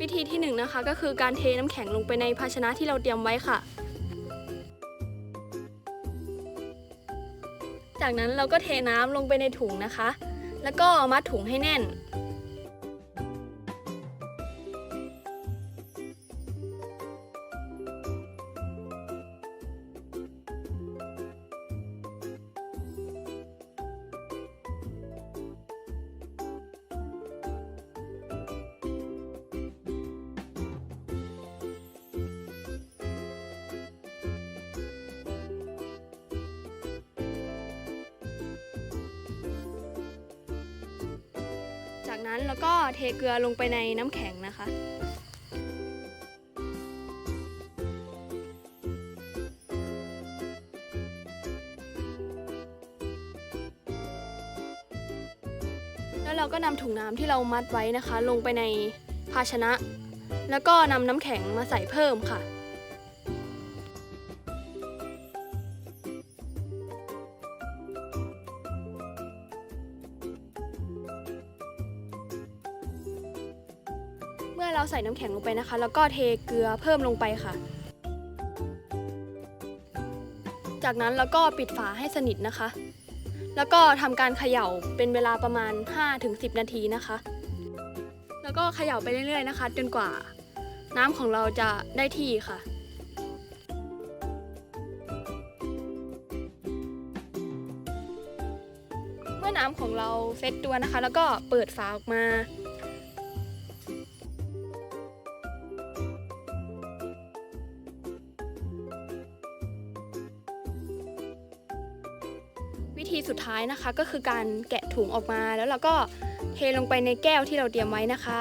วิธีที่หนึ่งนะคะก็คือการเทน้ำแข็งลงไปในภาชนะที่เราเตรียมไว้ค่ะ จากนั้นเราก็เทน้ำลงไปในถุงนะคะ แล้วก็มัดถุงให้แน่น จากนั้นเราก็เทเกลือลงไปในน้ำแข็งนะคะ แล้วเราก็นำถุงน้ำที่เรามัดไว้นะคะ ลงไปในภาชนะ แล้วก็นำน้ำแข็งมาใส่เพิ่มค่ะ เมื่อเราใส่น้ำแข็งลงไปนะคะ แล้วก็เทเกลือเพิ่มลงไปค่ะ จากนั้นเราก็ปิดฝาให้สนิทนะคะ แล้วก็ทำการเขย่าเป็นเวลาประมาณ 5-10 นาทีนะคะ แล้วก็เขย่าไปเรื่อยๆนะคะ จนกว่า น้ำของเราจะได้ที่ค่ะเมื่อน้ำของเราเซตตัวนะคะ แล้วก็เปิดฝาออกมา ธีสุดท้ายนะคะ ก็คือการแกะถุงออกมาแล้วเราก็เทลงไปในแก้วที่เราเตรียมไว้นะคะ